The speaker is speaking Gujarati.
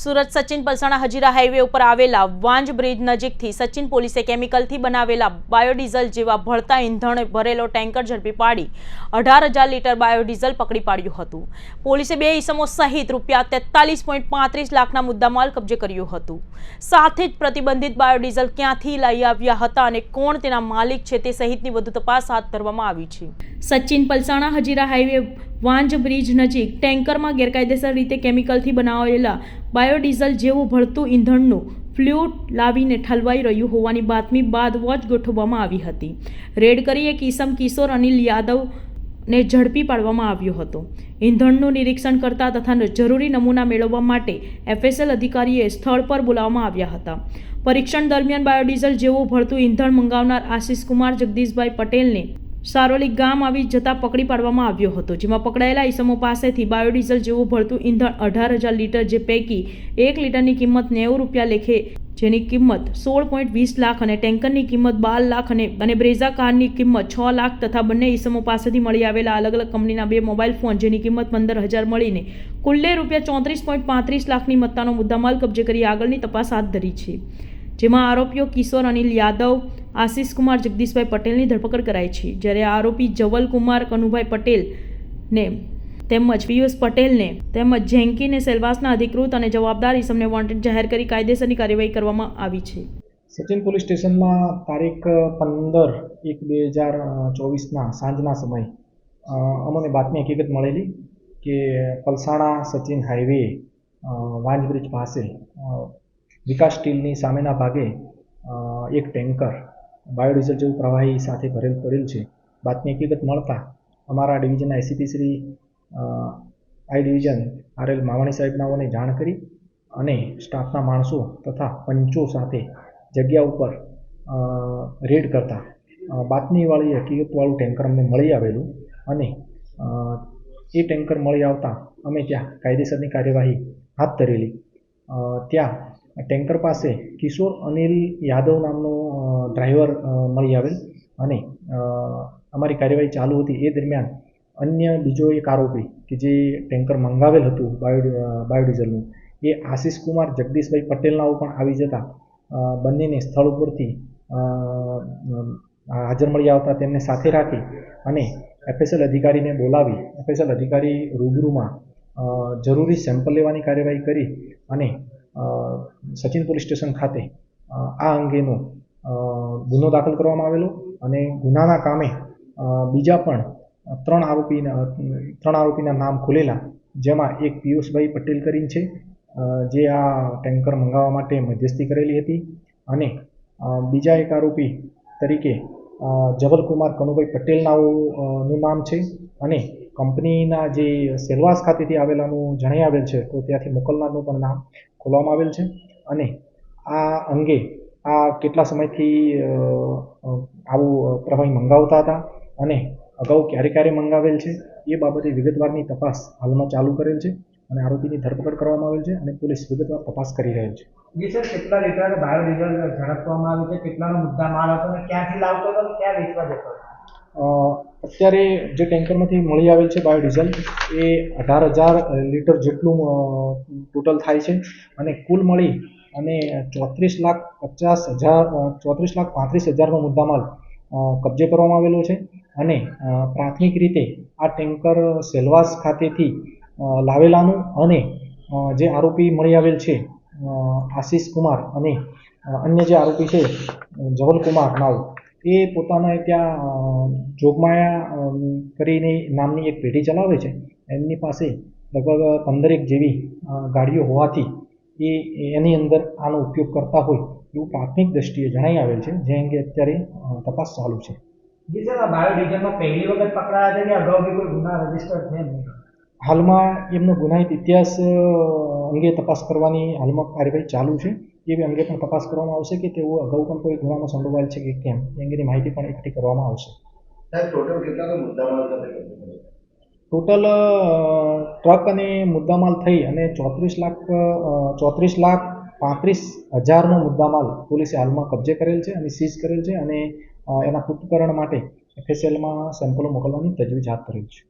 સુરત સચિન પલસાણા હજીરા હાઈવે ઉપર આવેલા વાંજ બ્રિજ નજીકથી સચિન પોલીસે કેમિકલથી બનાવેલા બાયોડીઝલ જેવા ભળતા ઈંધણ ભરેલો ટેન્કર ઝડપી પાડી અઢાર હજાર લીટર બાયોડીઝલ પકડી પાડ્યું હતું. પોલીસે બે ઇસમો સહિત રૂપિયા તેતાલીસ પોઈન્ટ પાંત્રીસ લાખના મુદ્દામાલ કબજે કર્યું હતું. સાથે જ પ્રતિબંધિત બાયોડીઝલ ક્યાંથી લઈ આવ્યા હતા અને કોણ તેના માલિક છે તે સહિતની વધુ તપાસ હાથ ધરવામાં આવી છે. સચિન પલસાણા હજીરા હાઈવે વાંજ બ્રિજ નજીક ટેન્કરમાં ગેરકાયદેસર રીતે કેમિકલથી બનાવેલા બાયોડીઝલ જેવું ભળતું ઈંધણનું ફ્લ્યુટ લાવીને ઠલવાઈ રહ્યું હોવાની બાતમી બાદ વોચ ગોઠવવામાં આવી હતી. રેડ કરી એક ઈસમ કિશોર અનિલ યાદવને ઝડપી પાડવામાં આવ્યો હતો. ઈંધણનું નિરીક્ષણ કરતા તથા જરૂરી નમૂના મેળવવા માટે એફએસએલ અધિકારીએ સ્થળ પર બોલાવવામાં આવ્યા હતા. પરીક્ષણ દરમિયાન બાયોડીઝલ જેવું ભળતું ઈંધણ મંગાવનાર આશિષ કુમાર જગદીશભાઈ પટેલને સારોલી ગામ આવી જતા પકડી પાડવામાં આવ્યો હતો, જેમાં પકડાયેલા ઈસમો પાસેથી બાયોડીઝલ જેવું ભળતું ઈંધણ અઢાર હજાર લીટર જે પૈકી એક લીટરની કિંમત નેવું રૂપિયા લેખે, જેની કિંમત સોળ પોઈન્ટ વીસ લાખ અને ટેન્કરની કિંમત બાર લાખ અને અને બ્રેઝા કારની કિંમત છ લાખ તથા બંને ઈસમો પાસેથી મળી આવેલા અલગ અલગ કંપનીના બે મોબાઈલ ફોન, જેની કિંમત પંદર હજાર મળીને કુલ્લે રૂપિયા ચોત્રીસ પોઈન્ટ પાંત્રીસ લાખની મત્તાનો મુદ્દામાલ કબજે કરી આગળની તપાસ હાથ ધરી છે. જેમાં આરોપીઓ કિશોર અનિલ યાદવ, આશિષ કુમાર જગદીશભાઈ પટેલની ધરપકડ કરાઈ છે. જ્યારે આરોપી જવલ કુમાર કનુભાઈ પટેલને તેમજ પિયુષ પટેલને તેમજ જેન્કીને સેલવાસના અધિકૃત અને જવાબદાર ઇસમને વોન્ટેડ જાહેર કરી કાયદેસરની કાર્યવાહી કરવામાં આવી છે. સચિન પોલીસ સ્ટેશનમાં તારીખ પંદર એક બે હજાર ચોવીસના સાંજના સમય અમને બાતમી હકીકત મળેલી કે પલસાણા સચિન હાઈવે વાંજબ્રિજ પાસે વિકાસ સ્ટીલની સામેના ભાગે એક ટેન્કર બાયોડીઝલ જેવું પ્રવાહી સાથે ભરેલ પડેલ છે. બાતમી હકીકત મળતા અમારા ડિવિઝનના ACP Shri I division R L Mavani સાહેબનાઓને જાણ કરી અને સ્ટાફના માણસો તથા પંચો સાથે જગ્યા ઉપર રેડ કરતા. બાતમીવાળી હકીકતવાળું ટેન્કર અમને મળી આવેલું અને એ ટેન્કર મળી આવતા અમે ત્યાં કાયદેસરની કાર્યવાહી હાથ ધરેલી. ત્યાં ટેન્કર પાસે કિશોર અનિલ યાદવ નામનો ડ્રાઈવર મળી આવેલ અને અમારી કાર્યવાહી ચાલુ હતી. એ દરમિયાન અન્ય બીજો એક આરોપી કે જે ટેન્કર મંગાવેલ હતું બાયો બાયોડીઝલનું, એ આશિષ કુમાર જગદીશભાઈ પટેલનાઓ પણ આવી જતા બંનેને સ્થળ ઉપરથી હાજર મળી આવતા તેમને સાથે રાખી અને એફએસએલ અધિકારીને બોલાવી, એફએસએલ અધિકારી રૂબરૂમાં જરૂરી સેમ્પલ લેવાની કાર્યવાહી કરી અને સચિન પોલીસ સ્ટેશન ખાતે આ અંગેનો ગુનો દાખલ કરવામાં આવેલો અને ગુનાના કામે બીજા પણ ત્રણ આરોપીના ત્રણ આરોપીના નામ ખુલેલા, જેમાં એક પિયુષભાઈ પટેલ કરીને છે જે આ ટેન્કર મંગાવવા માટે મધ્યસ્થી કરેલી હતી અને બીજા એક આરોપી તરીકે જબલકુમાર કનુભાઈ પટેલનાઓ નું નામ છે અને કંપનીના જે સેલવાસ ખાતેથી આવેલાનું જણાઈ આવેલ છે, તો ત્યાંથી મોકલનારનું પણ નામ ખોલવામાં આવેલ છે અને આ અંગે આ કેટલા સમયથી આવું પ્રવાહી મંગાવતા હતા અને અગાઉ ક્યારે ક્યારે મંગાવેલ છે એ બાબતે વિગતવારની તપાસ હાલમાં ચાલુ કરેલ છે અને આરોપીની ધરપકડ કરવામાં આવેલ છે અને પોલીસ વિગતવાર તપાસ કરી રહેલ છે. જી સર કેટલા લીટર બાયોડીઝલ ઝડપવામાં આવ્યું છે કેટલાનો મુદ્દા માલ હતો અને ક્યાંથી લાવતો હતો અને ક્યાં વેચવા જતો હતો? અત્યારે જે ટેન્કરમાંથી મળી આવેલ છે બાયોડીઝલ, એ અઢાર હજાર લીટર જેટલું ટોટલ થાય છે. અને કુલ મળી અને ચોત્રીસ લાખ પચાસ હજાર ચોત્રીસ લાખ પાંત્રીસ હજારનો મુદ્દામાલ કબજે કરવામાં આવેલો છે. અને પ્રાથમિક રીતે આ ટેન્કર સેલવાસ ખાતેથી લાવેલાનું અને જે આરોપી મળી આવેલ છે આશિષ કુમાર અને અન્ય જે આરોપી છે જવલકુમાર નાવ એ પોતાના ત્યાં જોગમાયા કરીને નામની એક પેઢી ચલાવે છે. એમની પાસે લગભગ પંદરેક જેવી ગાડીઓ હોવાથી એ એની અંદર આનો ઉપયોગ કરતા હોય એવું પ્રાથમિક દ્રષ્ટિએ જણાઈ આવેલ છે જે અંગે અત્યારે તપાસ ચાલુ છે. જી સર આ બાયોડીઝલમાં પહેલી વખત પકડાયા છે કે અગાઉ બી કોઈ ગુના રજિસ્ટર છે હાલમાં એમનો ગુનાહિત ઇતિહાસ અંગે તપાસ કરવાની હાલમાં કાર્યવાહી ચાલુ છે. એ અંગે પણ તપાસ કરવામાં આવશે કે તેઓ અગાઉ પણ કોઈ ગુનામાં સંડોવાયેલ છે કે કેમ? એ અંગેની માહિતી પણ એકઠી કરવામાં આવશે. ટોટલ ટ્રક અને મુદ્દામાલ થઈ અને ચોત્રીસ લાખ ચોત્રીસ લાખ પાંત્રીસ હજારનો મુદ્દામાલ પોલીસે હાલમાં કબજે કરેલ છે અને સીઝ કરેલ છે અને એના પૃથ્થકરણ માટે એફએસએલમાં સેમ્પલો મોકલવાની તજવીજ હાથ ધરી છે.